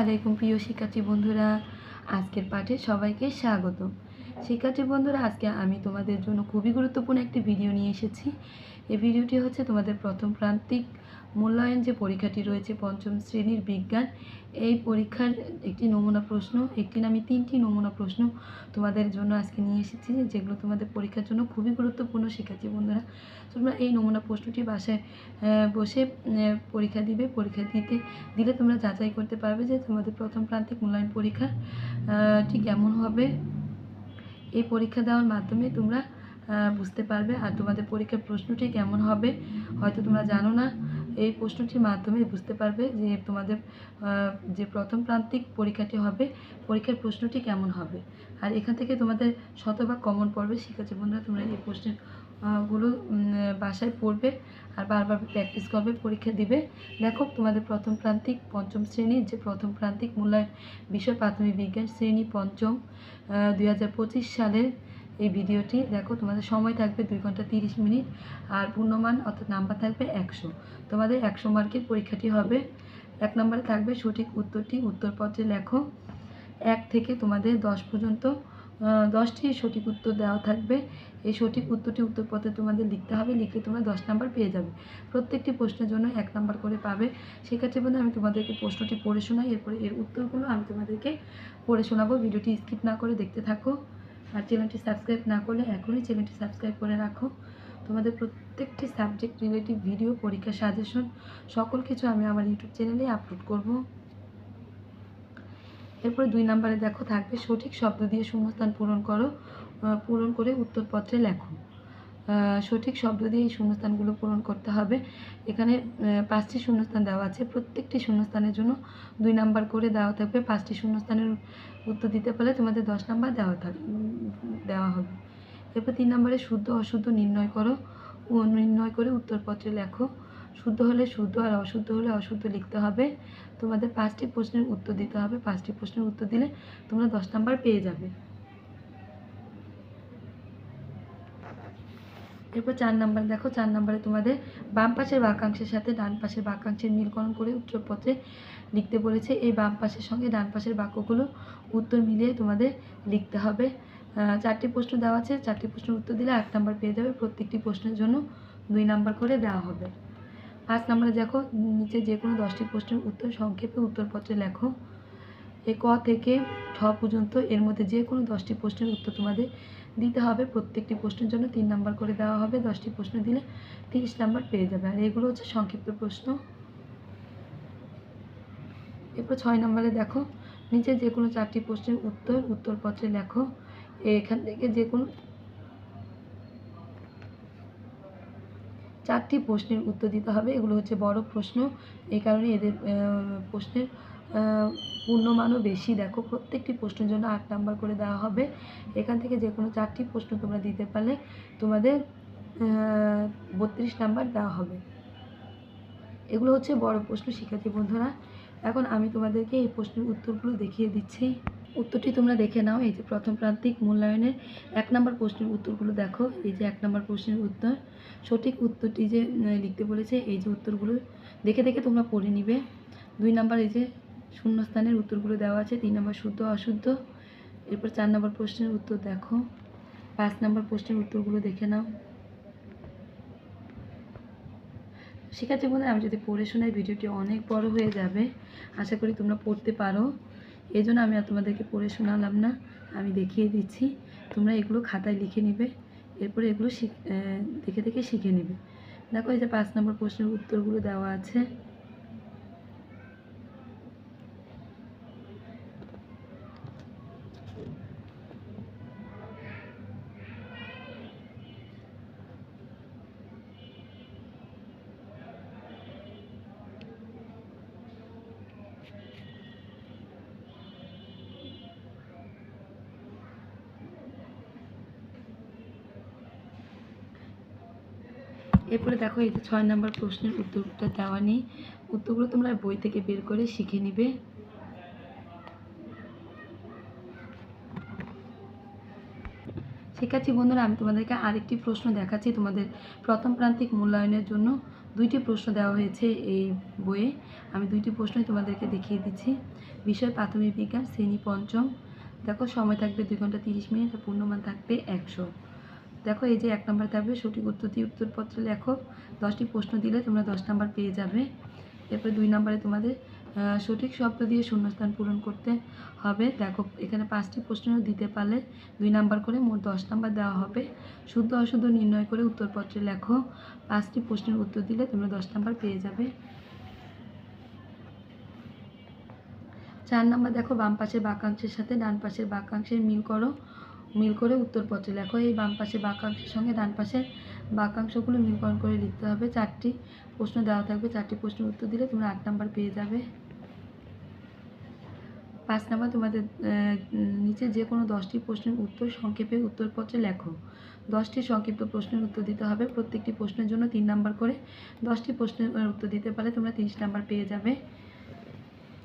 আলাইকুম, প্রিয় শিক্ষার্থী বন্ধুরা। আজকের পাঠে সবাইকে স্বাগত। শিক্ষার্থী বন্ধুরা, আজকে আমি তোমাদের জন্য খুবই গুরুত্বপূর্ণ একটি ভিডিও নিয়ে এসেছি। এই ভিডিওটি হচ্ছে তোমাদের প্রথম প্রান্তিক মূল্যায়ন যে পরীক্ষাটি রয়েছে, পঞ্চম শ্রেণির বিজ্ঞান, এই পরীক্ষার একটি নমুনা প্রশ্ন, একটি না, আমি তিনটি নমুনা প্রশ্ন তোমাদের জন্য আজকে নিয়ে এসেছি, যেগুলো তোমাদের পরীক্ষার জন্য খুবই গুরুত্বপূর্ণ শিক্ষার্থী বন্ধুরা। তোমরা এই নমুনা প্রশ্নটি বাসায় বসে পরীক্ষা দিবে, পরীক্ষা দিতে, দিলে তোমরা যাচাই করতে পারবে যে তোমাদের প্রথম প্রান্তিক মূল্যায়ন পরীক্ষা ঠিক কেমন হবে। এই পরীক্ষা দেওয়ার মাধ্যমে তোমরা বুঝতে পারবে আর তোমাদের পরীক্ষার প্রশ্নটি কেমন হবে, হয়তো তোমরা জানো না। এই প্রশ্নটির মাধ্যমে বুঝতে পারবে যে তোমাদের যে প্রথম প্রান্তিক পরীক্ষাটি হবে, পরীক্ষার প্রশ্নটি কেমন হবে। আর এখান থেকে তোমাদের শতভাগ কমন পড়বে। শিক্ষার্থী বন্ধুরা, তোমরা এই প্রশ্নেরগুলো বাসায় পড়বে আর বারবার প্র্যাকটিস করবে, পরীক্ষা দিবে। দেখো, তোমাদের প্রথম প্রান্তিক, পঞ্চম শ্রেণির যে প্রথম প্রান্তিক মূল্যায়ন বিষয় প্রাথমিক বিজ্ঞান শ্রেণি পঞ্চম দুই হাজার পঁচিশ সালের এই ভিডিওটি, দেখো, তোমাদের সময় থাকবে দুই ঘণ্টা তিরিশ মিনিট আর পূর্ণমান অর্থাৎ নাম্বার থাকবে একশো। তোমাদের একশো মার্কের পরীক্ষাটি হবে। এক নম্বরে থাকবে সঠিক উত্তরটি, উত্তরপত্রে লেখো। এক থেকে তোমাদের দশ পর্যন্ত দশটি সঠিক উত্তর দেওয়া থাকবে। এই সঠিক উত্তরটি, উত্তরপত্রে তোমাদের লিখতে হবে, লিখে তোমরা দশ নাম্বার পেয়ে যাবে। প্রত্যেকটি প্রশ্নের জন্য এক নাম্বার করে পাবে। সেক্ষেত্রে বন্ধু, আমি তোমাদেরকে প্রশ্নটি পড়ে শোনাই, এরপরে এর উত্তরগুলো আমি তোমাদেরকে পড়ে শোনাবো। ভিডিওটি স্কিপ না করে দেখতে থাকো। আর চ্যানেলটি সাবস্ক্রাইব না করলে এখনই চ্যানেলটি সাবস্ক্রাইব করে রাখো। তোমাদের প্রত্যেকটি সাবজেক্ট রিলেটিভ ভিডিও, পরীক্ষা, সাজেশন, সকল কিছু আমি আমার ইউটিউব চ্যানেলে আপলোড করব। এরপরে দুই নাম্বারে দেখো, থাকবে সঠিক শব্দ দিয়ে শূন্যস্থান পূরণ করো পূরণ করে উত্তরপত্রে লেখো। সঠিক শব্দ দিয়ে এই শূন্যস্থানগুলো পূরণ করতে হবে। এখানে পাঁচটি শূন্যস্থান দেওয়া আছে। প্রত্যেকটি শূন্যস্থানের জন্য দুই নাম্বার করে দেওয়া থাকবে। পাঁচটি শূন্যস্থানের উত্তর দিতে পারলে তোমাদের দশ নাম্বার দেওয়া থাক, দেওয়া হবে। এরপর তিন নম্বরে শুদ্ধ, অশুদ্ধ নির্ণয় করো ও নির্ণয় করে উত্তরপত্রে লেখো। শুদ্ধ হলে শুদ্ধ আর অশুদ্ধ হলে অশুদ্ধ লিখতে হবে। তোমাদের পাঁচটি প্রশ্নের উত্তর দিতে হবে। পাঁচটি প্রশ্নের উত্তর দিলে তোমরা দশ নাম্বার পেয়ে যাবে। এরপর চার নাম্বার, দেখো চার নাম্বারে তোমাদের বাম পাশের বাক্যাংশের সাথে ডান পাশের বাক্যাংশের মিলকরণ করে উত্তরপত্রে লিখতে বলেছে। এই বাম পাশের সঙ্গে ডান পাশের বাক্যগুলো উত্তর মিলিয়ে তোমাদের লিখতে হবে। চারটি প্রশ্ন দেওয়া আছে। চারটি প্রশ্নের উত্তর দিলে এক নাম্বার পেয়ে যাবে। প্রত্যেকটি প্রশ্নের জন্য দুই নাম্বার করে দেওয়া হবে। পাঁচ নাম্বারে দেখো, নিচে যে কোনো দশটি প্রশ্নের উত্তর সংক্ষেপে উত্তরপত্রে লেখো। এ ক থেকে ঠ পর্যন্ত এর মধ্যে যে কোনো দশটি প্রশ্নের উত্তর তোমাদের দিতে হবে। প্রত্যেকটি প্রশ্নের জন্য তিন নাম্বার করে দেওয়া হবে। দশটি প্রশ্ন দিলে তিরিশ নাম্বার পেয়ে যাবে। আর এগুলো হচ্ছে সংক্ষিপ্ত প্রশ্ন। এরপর ছয় নম্বরে দেখো, নিচে যে কোনো চারটি প্রশ্নের উত্তর, উত্তরপত্রে লেখো। এখান থেকে যে কোনো চারটি প্রশ্নের উত্তর দিতে হবে। এগুলো হচ্ছে বড় প্রশ্ন। এই কারণে এদের প্রশ্নের পূর্ণমানও বেশি। দেখো, প্রত্যেকটি প্রশ্নের জন্য আট নাম্বার করে দেওয়া হবে। এখান থেকে যে কোনো চারটি প্রশ্ন তোমরা দিতে পারলে তোমাদের বত্রিশ নাম্বার দেওয়া হবে। এগুলো হচ্ছে বড় প্রশ্ন, শিক্ষার্থী বন্ধুরা। এখন আমি তোমাদেরকে এই প্রশ্নের উত্তরগুলো দেখিয়ে দিচ্ছি। উত্তরটি তোমরা দেখে নাও। এই যে প্রথম প্রান্তিক মূল্যায়নের এক নম্বর প্রশ্নের উত্তরগুলো দেখো। এই যে এক নম্বর প্রশ্নের উত্তর। সঠিক উত্তরটি যে লিখতে বলেছে, এই যে উত্তরগুলো দেখে দেখে তোমরা পড়ে নিবে। দুই নাম্বার এই যে শূন্যস্থানের উত্তরগুলো দেওয়া আছে, তিন নম্বর শুদ্ধ, অশুদ্ধ। এরপর চার নম্বর প্রশ্নের উত্তর দেখো। পাঁচ নম্বর প্রশ্নের উত্তরগুলো দেখে নাও। শিক্ষার্থী বন্ধুরা, আমি যদি পড়ে শোনাই, ভিডিওটি অনেক বড় হয়ে যাবে। আশা করি তোমরা পড়তে পারো। এই জন্য আমি আর তোমাদেরকে পড়ে শোনালাম না, আমি দেখিয়ে দিচ্ছি। তোমরা এগুলো খাতায় লিখে নিবে, এরপরে এগুলো শিখ- দেখে দেখে শিখে নিবে। দেখো, এই যে পাঁচ নম্বর প্রশ্নের উত্তরগুলো দেওয়া আছে। এরপরে দেখো এই যে ছয় নম্বর প্রশ্নের উত্তরটা দেওয়া নেই। উত্তরগুলো তোমরা বই থেকে বের করে শিখে নিবে। শিক্ষার্থী বন্ধুরা, আমি তোমাদেরকে আরেকটি প্রশ্ন দেখাচ্ছি। তোমাদের প্রথম প্রান্তিক মূল্যায়নের জন্য দুইটি প্রশ্ন দেওয়া হয়েছে এই বইয়ে। আমি দুইটি প্রশ্নই তোমাদেরকে দেখিয়ে দিচ্ছি। বিষয়, প্রাথমিক বিজ্ঞান, শ্রেণি, পঞ্চম। দেখো, সময় থাকবে দুই ঘণ্টা তিরিশ মিনিট পূর্ণমান থাকবে একশো। দেখো এই যে এক নম্বর থাকবে সঠিক উত্তর দিয়ে উত্তরপত্রে লেখো। দশটি প্রশ্ন দিলে তোমরা দশ নাম্বার পেয়ে যাবে। এরপরে দুই নম্বরে তোমাদের সঠিক শব্দ দিয়ে শূন্যস্থান পূরণ করতে হবে। দেখো এখানে পাঁচটি প্রশ্ন দিতে পারলে দুই নাম্বার করে মোট দশ নাম্বার দেওয়া হবে। শুদ্ধ অশুদ্ধ নির্ণয় করে উত্তরপত্রে লেখো। পাঁচটি প্রশ্নের উত্তর দিলে তোমরা দশ নাম্বার পেয়ে যাবে। চার নাম্বার দেখো বাম পাশের বাক্যাংশের সাথে ডান পাশের বাক্যাংশের মিল করো। মিল করে উত্তরপত্রে লেখো। এই বাম পাশে বাক্যাংশের সঙ্গে ডান পাশের বাক্যাংশগুলো মিলকরণ করে লিখতে হবে। চারটি প্রশ্ন দেওয়া থাকবে। চারটি প্রশ্নের উত্তর দিলে তোমরা আট নাম্বার পেয়ে যাবে। পাঁচ নাম্বার, তোমাদের নিচে যে কোনো দশটি প্রশ্নের উত্তর সংক্ষেপে উত্তরপত্রে লেখো। দশটি সংক্ষিপ্ত প্রশ্নের উত্তর দিতে হবে। প্রত্যেকটি প্রশ্নের জন্য তিন নাম্বার করে দশটি প্রশ্নের উত্তর দিতে পারলে তোমরা তিরিশ নাম্বার পেয়ে যাবে।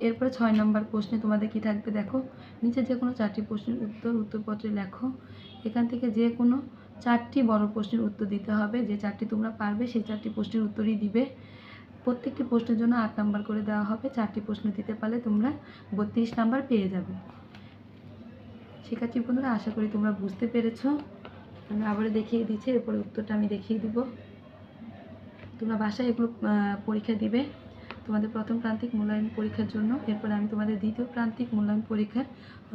এরপরে ছয় নম্বর প্রশ্নে তোমাদের কি থাকবে দেখো, নিচে যে কোনো চারটি প্রশ্নের উত্তর, উত্তরপত্রে লেখো। এখান থেকে যে কোনো চারটি বড় প্রশ্নের উত্তর দিতে হবে। যে চারটি তোমরা পারবে, সেই চারটি প্রশ্নের উত্তরই দিবে। প্রত্যেকটি প্রশ্নের জন্য আট নাম্বার করে দেওয়া হবে। চারটি প্রশ্ন দিতে পারলে তোমরা বত্রিশ নাম্বার পেয়ে যাবে। শিক্ষার্থী বন্ধুরা, আশা করি তোমরা বুঝতে পেরেছ। আমি আবার দেখিয়ে দিচ্ছি, এরপরে উত্তরটা আমি দেখিয়ে দিব। তোমরা বাসায় এগুলো পরীক্ষা দিবে। তোমাদের প্রথম প্রান্তিক মূল্যায়ন পরীক্ষার জন্য। এরপর আমি তোমাদের দ্বিতীয় প্রান্তিক মূল্যায়ন পরীক্ষার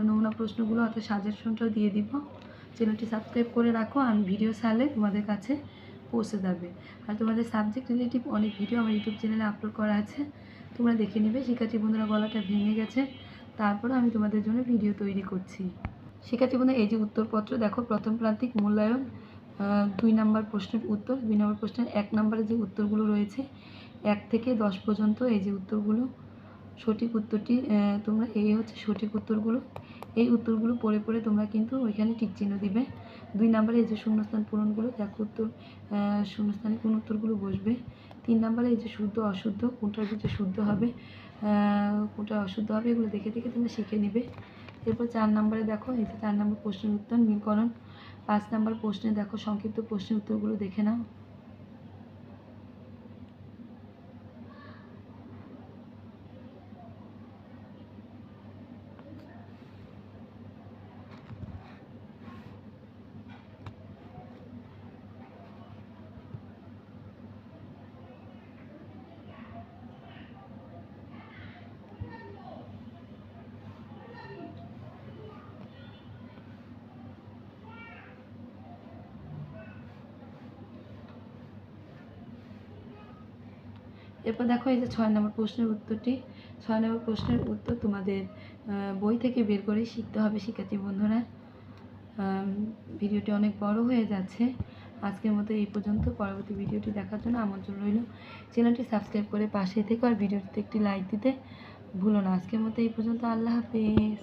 নমুনা প্রশ্নগুলো অর্থাৎ সাজেশনটাও দিয়ে দিব। চ্যানেলটি সাবস্ক্রাইব করে রাখো, আমি ভিডিও ছাড়লে তোমাদের কাছে পৌঁছে যাবে। আর তোমাদের সাবজেক্ট রিলেটিভ অনেক ভিডিও আমার ইউটিউব চ্যানেলে আপলোড করা আছে। তোমরা দেখে নেবে, শিক্ষার্থী বন্ধুরা গলাটা ভেঙে গেছে। তারপর আমি তোমাদের জন্য ভিডিও তৈরি করছি। শিক্ষার্থী বন্ধুরা, এই যে উত্তরপত্র, দেখো প্রথম প্রান্তিক মূল্যায়ন দুই নম্বর প্রশ্নের উত্তর। দুই নম্বর প্রশ্নের এক নম্বরে যে উত্তরগুলো রয়েছে এক থেকে দশ পর্যন্ত এই যে উত্তরগুলো, সঠিক উত্তরটি তোমরা এই হচ্ছে সঠিক উত্তরগুলো। এই উত্তরগুলো পড়ে পড়ে তোমরা কিন্তু ওইখানে টিক চিহ্ন দিবে। দুই নম্বরে এই যে শূন্যস্থান পূরণগুলো, দেখো উত্তর শূন্যস্থানে কোন উত্তরগুলো বসবে। তিন নম্বরে এই যে শুদ্ধ, অশুদ্ধ, কোনটার ভিতরে শুদ্ধ হবে কোনটা অশুদ্ধ হবে, এগুলো দেখে দেখে তোমরা শিখে নিবে। এরপর চার নম্বরে দেখো, এই যে চার নম্বর প্রশ্নের উত্তর মিলকরণ পাঁচ নম্বর প্রশ্নে দেখো, সংক্ষিপ্ত প্রশ্নের উত্তরগুলো দেখে নাও। এরপর দেখো এই যে ছয় নম্বর প্রশ্নের উত্তরটি। ছয় নম্বর প্রশ্নের উত্তর তোমাদের বই থেকে বের করে শিখতে হবে, শিক্ষার্থী বন্ধুরা। ভিডিওটি অনেক বড় হয়ে যাচ্ছে। আজকের মতো এই পর্যন্ত। পরবর্তী ভিডিওটি দেখার জন্য আমন্ত্রণ রইল। চ্যানেলটি সাবস্ক্রাইব করে পাশে থেকে আর ভিডিওটিতে একটি লাইক দিতে ভুলো না। আজকের মতো এই পর্যন্ত। আল্লাহ হাফেজ।